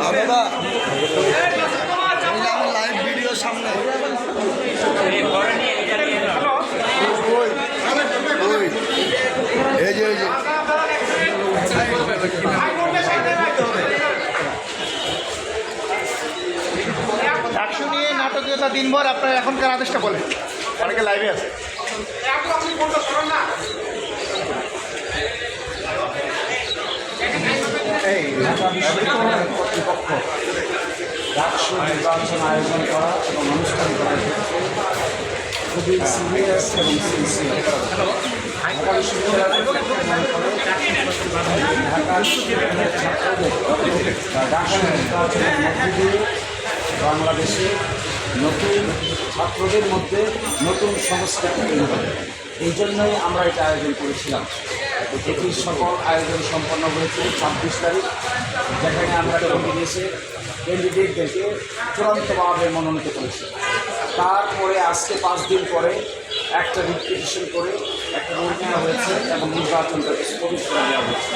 বাবা আমি live video সামনে। ওই, ওই, এই যে এই যে। ডাকসু নিয়ে নাটকীয়তা দিনভর আপনার এখনকার আদেশটা বলেন। অনেকে লাইভে আছে। কর্তৃপক্ষ আয়োজন করা এবং অনুষ্ঠান ঢাকা মনে ঢাকা ছাত্রদের দিয়ে বাংলাদেশে নতুন ছাত্রদের মধ্যে নতুন সংস্কৃতি এই জন্যই আমরা এটা আয়োজন করেছিলাম এটির সকল আয়োজন সম্পন্ন হয়েছে ছাব্বিশ তারিখ, যেখানে আমরা কমিটিসে ক্যান্ডিডেটদেরকে চূড়ান্তভাবে মনোনীত করেছি। তারপরে আজকে পাঁচ দিন পরে একটা রিপিটিশন করে একটা রোল নেওয়া হয়েছে এবং নির্বাচনটাকে স্থগিত করে দেওয়া হয়েছে।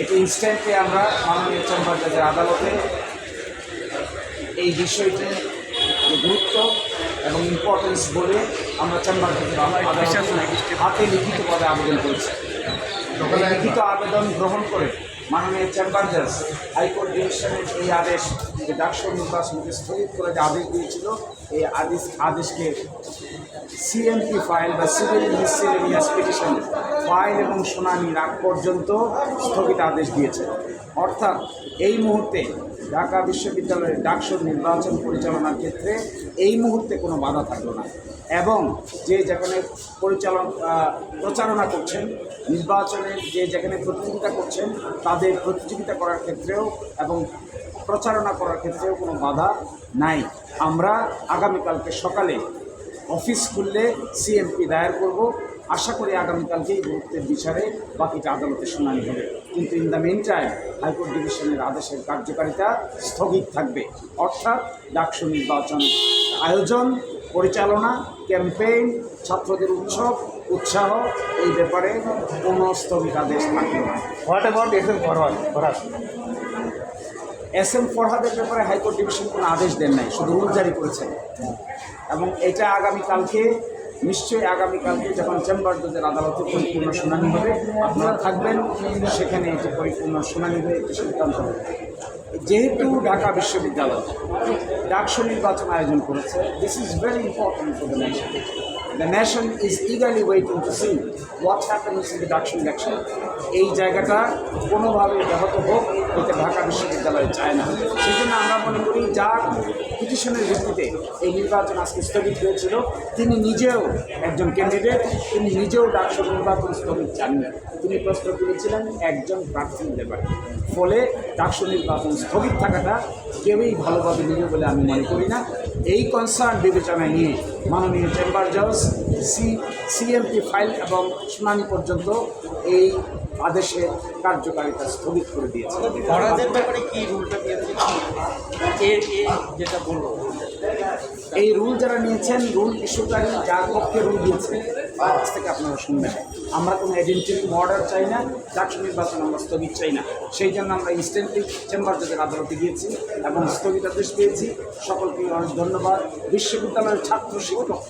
এটি ইনস্ট্যান্টলি আমরা মাননীয় চেম্বার জাজের আদালতে এই বিষয়টি যে গুরুত্ব এবং ইম্পর্টেন্স বলে আমরা চেম্বার থেকে হাতে লিখিতভাবে আবেদন করেছি। লিখিত আবেদন গ্রহণ করে মাননীয় চেম্বার জাজ হাইকোর্ট ডিভিশনের এই আদেশ যে ডাকসু নির্বাচনকে স্থগিত করে যে আদেশ দিয়েছিল এই আদেশ আদেশকে সিএমপি ফাইল বা সিভিল মিসেলেনিয়াস পিটিশন ফাইল এবং শুনানির আগ পর্যন্ত স্থগিত আদেশ দিয়েছে। অর্থাৎ এই মুহূর্তে ঢাকা বিশ্ববিদ্যালয়ের ডাকসুর নির্বাচন পরিচালনার ক্ষেত্রে এই মুহূর্তে কোনো বাধা থাকল না। এবং যে যেখানে পরিচালন প্রচারণা করছেন, নির্বাচনের যে যেখানে প্রতিযোগিতা করছেন, তাদের প্রতিযোগিতা করার ক্ষেত্রেও এবং প্রচারণা করার ক্ষেত্রেও কোনো বাধা নাই। আমরা আগামীকালকে সকালে অফিস খুললে সিএমপি দায়ের করব। আশা করি আগামীকালকেই গুরুত্বের বিচারে বাকিটা আদালতে শুনানি হবে। কিন্তু in the meantime high court ডিভিশনের আদেশের কার্যকারিতা স্থগিত থাকবে। অর্থাৎ ডাকসু নির্বাচন আয়োজন পরিচালনা ক্যাম্পেইন ছাত্রদের উৎসব উৎসাহ এই ব্যাপারে কোনো স্থগিতাদেশ থাকবে না। What about S M forward Faraz S M ফরহাদের ব্যাপারে হাইকোর্ট ডিভিশন কোনো আদেশ দেন নাই শুধু রুল জারি করেছেন। এবং এটা আগামীকালকে নিশ্চয়ই আগামীকালকে যখন চেম্বার জজের আদালতে পরিপূর্ণ শুনানি হবে, আপনারা থাকবেন, সেখানে এটি পরিপূর্ণ শুনানি হয়ে একটি সিদ্ধান্ত হবে। যেহেতু ঢাকা বিশ্ববিদ্যালয় ডাকসু নির্বাচন আয়োজন করেছে this is very important for the nation the nation is eagerly waiting to see what happens in the DUCSU election এই জায়গাটা কোনোভাবে ব্যাহত হোক এটা ঢাকা বিশ্ববিদ্যালয় চায় না। সেই জন্য আমরা মনে করি যার পিটিশনের ভিত্তিতে এই নির্বাচন আজকে স্থগিত হয়েছিল, তিনি নিজেও একজন ক্যান্ডিডেট তিনি নিজেও ডাকসু নির্বাচন স্থগিত চাননি। তিনি প্রশ্ন তুলেছিলেন, একজন প্রার্থীর ব্যাপারে ফলে ডাকসু নির্বাচন স্থগিত থাকাটা কেউই ভালোভাবে নিবে বলে আমি মনে করি না। এই কনসার্ন বিবেচনায় নিয়ে মাননীয় চেম্বার জজ সি সিএমপি ফাইল এবং শুনানি পর্যন্ত এই আদেশের কার্যকারিতা স্থগিত করে দিয়েছে। ব্যাপারে কি রুলটা যেটা বলব এই রুল যারা নিয়েছেন রুল ইস্যুকারী যার পক্ষে রুল দিয়েছে, তার কাছ থেকে আপনারা শুনবেন। আমরা কোনো এজেন্টিক অর্ডার চাই না ডাকসু নির্বাচন আমরা স্থগিত চাই না। সেই জন্য আমরা ইনস্ট্যান্টলি চেম্বার জজের আদালতে গিয়েছি এবং স্থগিতাদেশ পেয়েছি। সকলকে অনেক ধন্যবাদ। বিশ্ববিদ্যালয়ের ছাত্র, শিক্ষক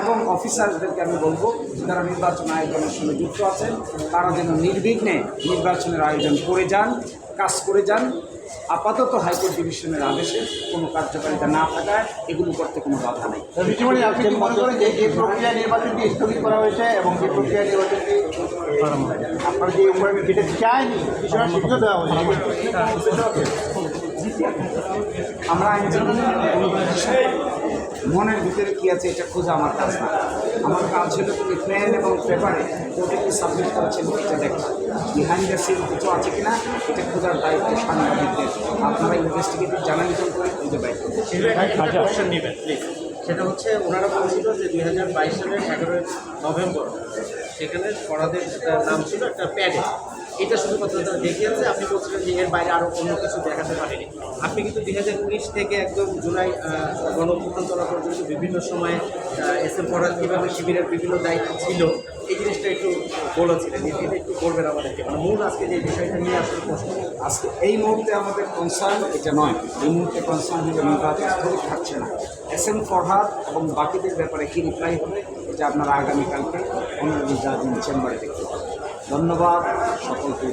এবং অফিসারদেরকে আমি বলব, যারা নির্বাচন আয়োজনের সঙ্গে যুক্ত আছেন, তারা যেন নির্বিঘ্নে নির্বাচনের আয়োজন করে যান, কাজ করে যান। আপাতত হাইকোর্ট ডিভিশনের আদেশে কোনো কার্যকারিতা না থাকায় এগুলো করতে কোনো বাধা নেই। আপনি কি মনে করেন যে যে প্রক্রিয়া নির্বাচনটি স্থগিত করা হয়েছে এবং যে প্রক্রিয়া নির্বাচনটি আপনার যে উপরে যেটা চায়নি বিষয়টা দেওয়া হয়েছে আমরা মনের ভিতরে কী আছে এটা খোঁজা আমার কাজ না। আমার কাজ হলো তুমি প্ল্যান এবং পেপারে প্রতিটি কি সাবমিট করেছেন এটা দেখা। বিহাইন্ড দ্য সিন কিছু আছে কিনা এটা খোঁজার দায়িত্ব সাংবাদিকদের। আপনারা ইনভেস্টিগেটিভ জার্নালিজম করে খুঁজে পাই নেবেন সেটা হচ্ছে ওনারা বলছিল যে দুই হাজার বাইশ সালের এগারোই নভেম্বর সেখানে পড়াদের একটা নাম ছিল একটা প্যাডে। এটা শুধুমাত্র তারা দেখিয়েছে, আপনি বলছিলেন যে এর বাইরে আরও অন্য কিছু দেখাতে পারেনি। আপনি কিন্তু দুই হাজার উনিশ থেকে একদম জুলাই গণঅভ্যুত্থান চলা পর্যন্ত বিভিন্ন সময়ে এস এম ফরাদ কীভাবে শিবিরের বিভিন্ন দায়িত্ব ছিল, এই জিনিসটা একটু বলেছিলেন। এটা একটু বলবেন আমাদেরকে। মানে মূল আজকে যে বিষয়টা নিয়ে আসলে প্রশ্ন। আজকে এই মুহূর্তে আমাদের কনসার্ন এটা নয়, এই মুহূর্তে কনসার্ন হলে নির্বাচন স্থগিত থাকছে না। এস এম ফরহাদ এবং বাকিদের ব্যাপারে কী রিপ্লাই হবে, এটা আপনারা আগামীকালকে অন্য জাজ চেম্বারে দেখতে পাবেন। ধন্যবাদ সকলকে।